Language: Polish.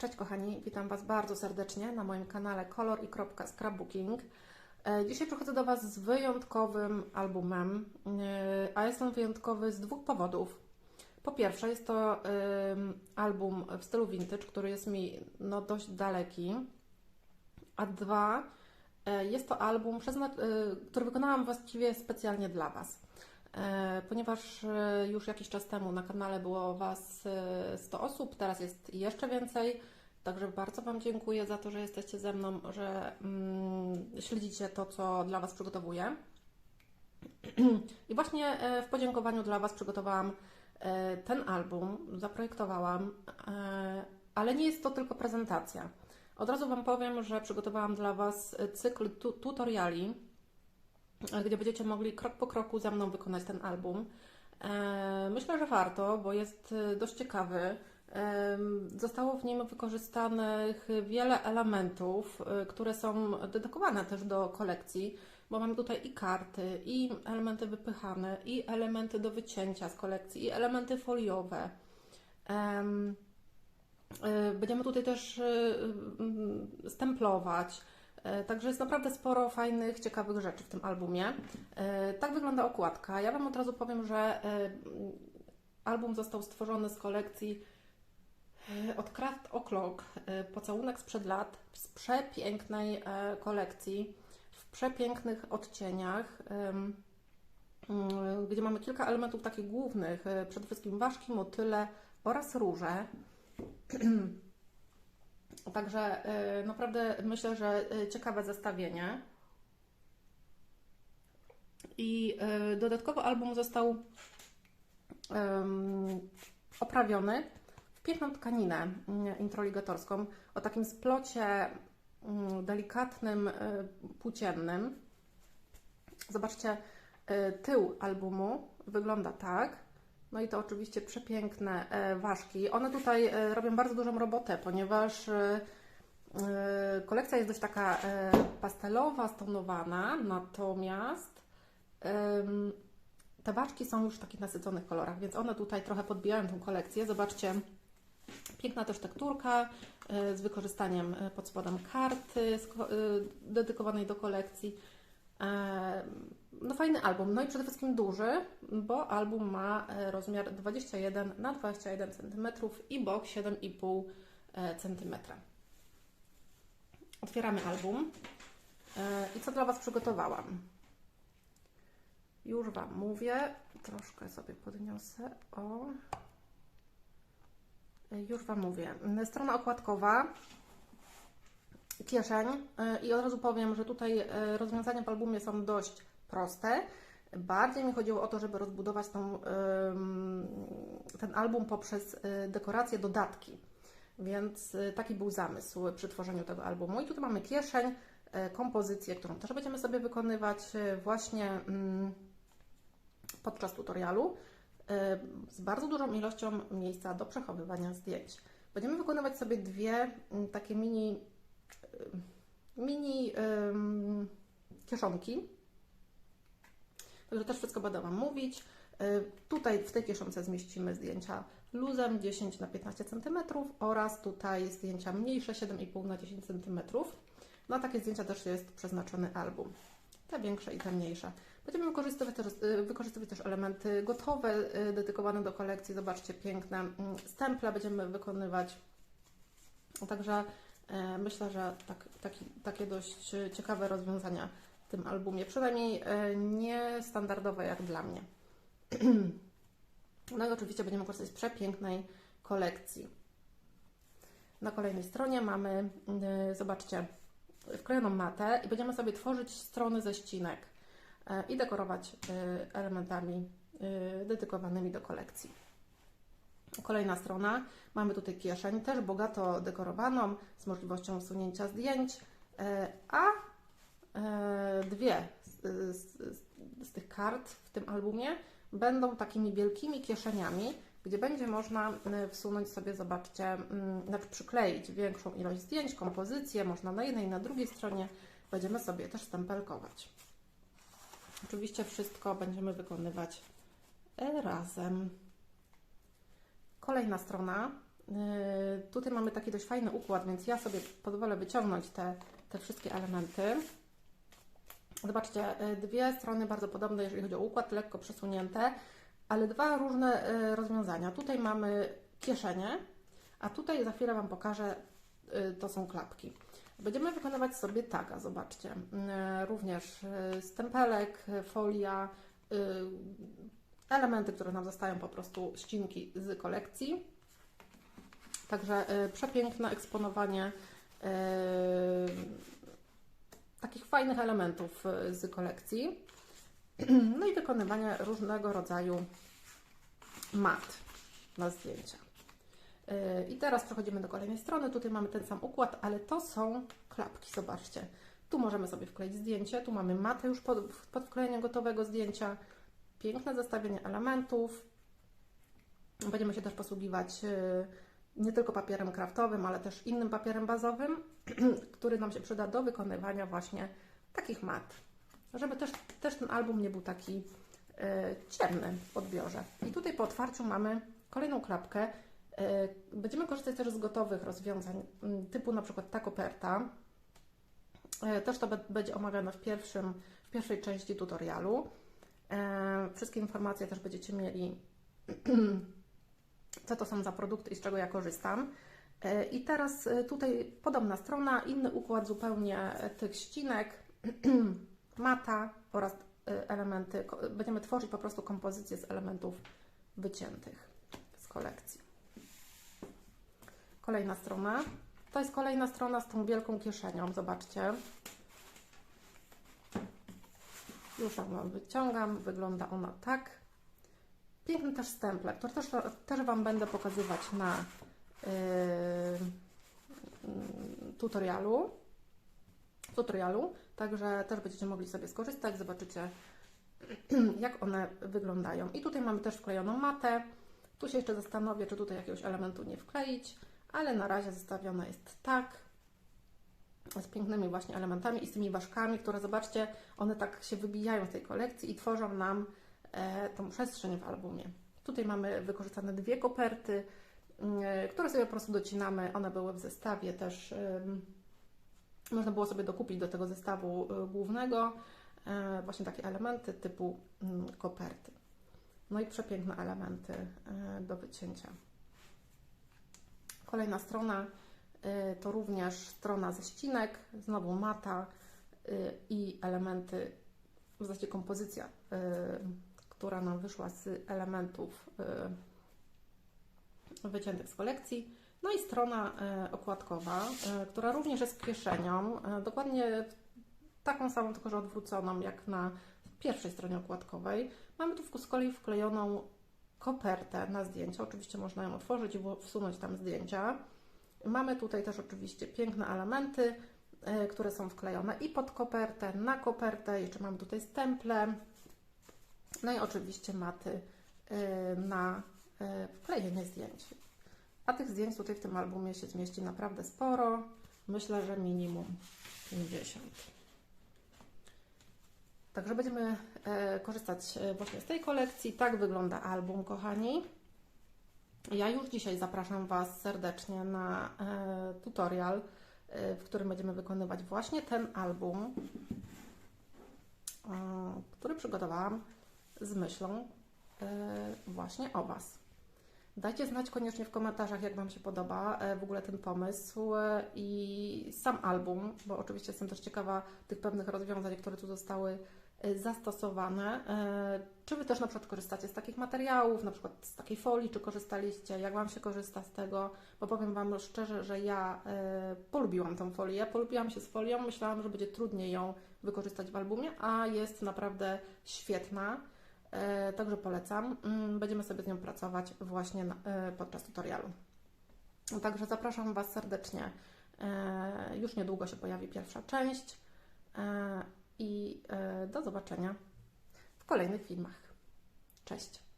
Cześć kochani, witam Was bardzo serdecznie na moim kanale Kolor i kropka Scrapbooking. E, Dzisiaj przychodzę do Was z wyjątkowym albumem, e, a jest on wyjątkowy z dwóch powodów. Po pierwsze, jest to album w stylu vintage, który jest mi no, dość daleki, a dwa, e, jest to album, który wykonałam właściwie specjalnie dla Was. E, Ponieważ e, już jakiś czas temu na kanale było Was e, 100 osób, teraz jest jeszcze więcej. Także bardzo Wam dziękuję za to, że jesteście ze mną, że mm, śledzicie to, co dla Was przygotowuję. I właśnie e, w podziękowaniu dla Was przygotowałam e, ten album, zaprojektowałam, e, ale nie jest to tylko prezentacja. Od razu Wam powiem, że przygotowałam dla Was cykl tu tutoriali, e, gdzie będziecie mogli krok po kroku ze mną wykonać ten album. E, Myślę, że warto, bo jest e, dość ciekawy. Em, Zostało w nim wykorzystanych wiele elementów, e, które są dedykowane też do kolekcji, bo mamy tutaj i karty, i elementy wypychane, i elementy do wycięcia z kolekcji, i elementy foliowe. Em, e, Będziemy tutaj też e, stemplować. E, Także jest naprawdę sporo fajnych, ciekawych rzeczy w tym albumie. E, Tak wygląda okładka. Ja Wam od razu powiem, że e, album został stworzony z kolekcji od Craft O'Clock, pocałunek sprzed lat, z przepięknej kolekcji, w przepięknych odcieniach, mm, gdzie mamy kilka elementów takich głównych, przede wszystkim ważki, motyle oraz róże. Także e, naprawdę myślę, że e, ciekawe zestawienie. I e, dodatkowo album został oprawiony w piękną tkaninę introligatorską o takim splocie delikatnym, płóciennym. Zobaczcie, tył albumu wygląda tak. No i to oczywiście przepiękne e, ważki. One tutaj e, robią bardzo dużą robotę, ponieważ e, kolekcja jest dość taka pastelowa, stonowana, natomiast te ważki są już w takich nasyconych kolorach, więc one tutaj trochę podbijają tą kolekcję. Zobaczcie, piękna też tekturka z wykorzystaniem pod spodem karty dedykowanej do kolekcji. E, No fajny album, no i przede wszystkim duży, bo album ma e, rozmiar 21 na 21 cm i bok 7,5 cm. Otwieramy album. E, I co dla Was przygotowałam? Już Wam mówię, troszkę sobie podniosę. O. E, Już Wam mówię. Strona okładkowa, kieszeń e, i od razu powiem, że tutaj e, rozwiązania w albumie są dość proste. Bardziej mi chodziło o to, żeby rozbudować tą, ten album poprzez y, dekoracje, dodatki. Więc y, taki był zamysł przy tworzeniu tego albumu. I tutaj mamy kieszeń, y, kompozycję, którą też będziemy sobie wykonywać właśnie mm, podczas tutorialu z bardzo dużą ilością miejsca do przechowywania zdjęć. Będziemy wykonywać sobie dwie mm, takie mini, mini kieszonki. Także też wszystko będę Wam mówić. Y, Tutaj w tej kieszonce zmieścimy zdjęcia luzem 10 na 15 cm oraz tutaj zdjęcia mniejsze 7,5 na 10 cm. Na takie zdjęcia też jest przeznaczony album. Te większe i te mniejsze. Będziemy wykorzystywać też, y, wykorzystywać też elementy gotowe, y, dedykowane do kolekcji. Zobaczcie, piękne mm, stemple będziemy wykonywać. Także e, myślę, że tak, taki, takie dość e, ciekawe rozwiązania tym albumie. Przynajmniej e, niestandardowe jak dla mnie. No i oczywiście będziemy korzystać z przepięknej kolekcji. Na kolejnej stronie mamy, y, zobaczcie, wklejoną matę i będziemy sobie tworzyć strony ze ścinek e, i dekorować elementami dedykowanymi do kolekcji. Kolejna strona, mamy tutaj kieszeń, też bogato dekorowaną, z możliwością usunięcia zdjęć, e, a e, dwie z, z, z tych kart w tym albumie będą takimi wielkimi kieszeniami, gdzie będzie można y, wsunąć sobie, zobaczcie, mm, znaczy przykleić większą ilość zdjęć, kompozycję, można na jednej na drugiej stronie. Będziemy sobie też stempelkować. Oczywiście wszystko będziemy wykonywać e, razem. Kolejna strona Tutaj mamy taki dość fajny układ, więc ja sobie pozwolę wyciągnąć te, te wszystkie elementy. Zobaczcie, yy, dwie strony bardzo podobne, jeżeli chodzi o układ, lekko przesunięte, ale dwa różne yy, rozwiązania. Tutaj mamy kieszenie, a tutaj za chwilę Wam pokażę, yy, to są klapki. Będziemy wykonywać sobie taga, zobaczcie. Również stempelek, folia, elementy, które nam zostają po prostu ścinki z kolekcji. Także przepiękne eksponowanie takich fajnych elementów y, z kolekcji. No i wykonywanie różnego rodzaju mat na zdjęcia. Y, I teraz przechodzimy do kolejnej strony. Tutaj mamy ten sam układ, ale to są klapki, zobaczcie. Tu możemy sobie wkleić zdjęcie, tu mamy matę już pod, pod wklejenie gotowego zdjęcia. Piękne zestawienie elementów. Będziemy się też posługiwać y, nie tylko papierem kraftowym, ale też innym papierem bazowym, który nam się przyda do wykonywania właśnie takich mat. Żeby też, też ten album nie był taki y, ciemny w odbiorze. I tutaj po otwarciu mamy kolejną klapkę. Y, będziemy korzystać też z gotowych rozwiązań, typu na przykład ta koperta. Y, też to będzie omawiane w, pierwszym, w pierwszej części tutorialu. Wszystkie informacje też będziecie mieli co to są za produkty i z czego ja korzystam. E, I teraz e, tutaj podobna strona, inny układ zupełnie e, tych ścinek, mata oraz elementy. Będziemy tworzyć po prostu kompozycję z elementów wyciętych z kolekcji. Kolejna strona. To jest kolejna strona z tą wielką kieszenią. Zobaczcie. Już ją wyciągam. Wygląda ona tak. Piękny też stemple, który też, też Wam będę pokazywać na yy, tutorialu. tutorialu. Także też będziecie mogli sobie skorzystać, zobaczycie jak one wyglądają. I tutaj mamy też wklejoną matę. Tu się jeszcze zastanowię, czy tutaj jakiegoś elementu nie wkleić, ale na razie zostawiona jest tak. Z pięknymi właśnie elementami i z tymi ważkami, które zobaczcie, one tak się wybijają z tej kolekcji i tworzą nam tą przestrzeń w albumie. Tutaj mamy wykorzystane dwie koperty, mm, które sobie po prostu docinamy. One były w zestawie też. Można było sobie dokupić do tego zestawu y, głównego e, właśnie takie elementy typu mm, koperty. No i przepiękne elementy e, do wycięcia. Kolejna strona to również strona ze ścinek, znowu mata i elementy, w zasadzie kompozycja, która nam wyszła z elementów y, wyciętych z kolekcji. No i strona y, okładkowa, y, która również jest kieszenią, dokładnie taką samą, tylko że odwróconą jak na pierwszej stronie okładkowej. Mamy tu z kolei wklejoną kopertę na zdjęcia. Oczywiście można ją otworzyć i wsunąć tam zdjęcia. Mamy tutaj też oczywiście piękne elementy, które są wklejone i pod kopertę, na kopertę. Jeszcze mamy tutaj stemple. No i oczywiście maty y, na y, wklejenie zdjęć. A tych zdjęć tutaj w tym albumie się zmieści naprawdę sporo. Myślę, że minimum 50. Także będziemy e, korzystać e, właśnie z tej kolekcji. Tak wygląda album, kochani. Ja już dzisiaj zapraszam Was serdecznie na e, tutorial, w którym będziemy wykonywać właśnie ten album, który przygotowałam z myślą e, właśnie o Was. Dajcie znać koniecznie w komentarzach, jak Wam się podoba e, w ogóle ten pomysł e, i sam album, bo oczywiście jestem też ciekawa tych pewnych rozwiązań, które tu zostały zastosowane. Czy Wy też na przykład korzystacie z takich materiałów, na przykład z takiej folii, czy korzystaliście, jak Wam się korzysta z tego, bo powiem Wam szczerze, że ja polubiłam tą folię, polubiłam się z folią, myślałam, że będzie trudniej ją wykorzystać w albumie, a jest naprawdę świetna. E, Także polecam. Mm, Będziemy sobie z nią pracować właśnie e, podczas tutorialu. Także zapraszam Was serdecznie. E, Już niedługo się pojawi pierwsza część i do zobaczenia w kolejnych filmach. Cześć!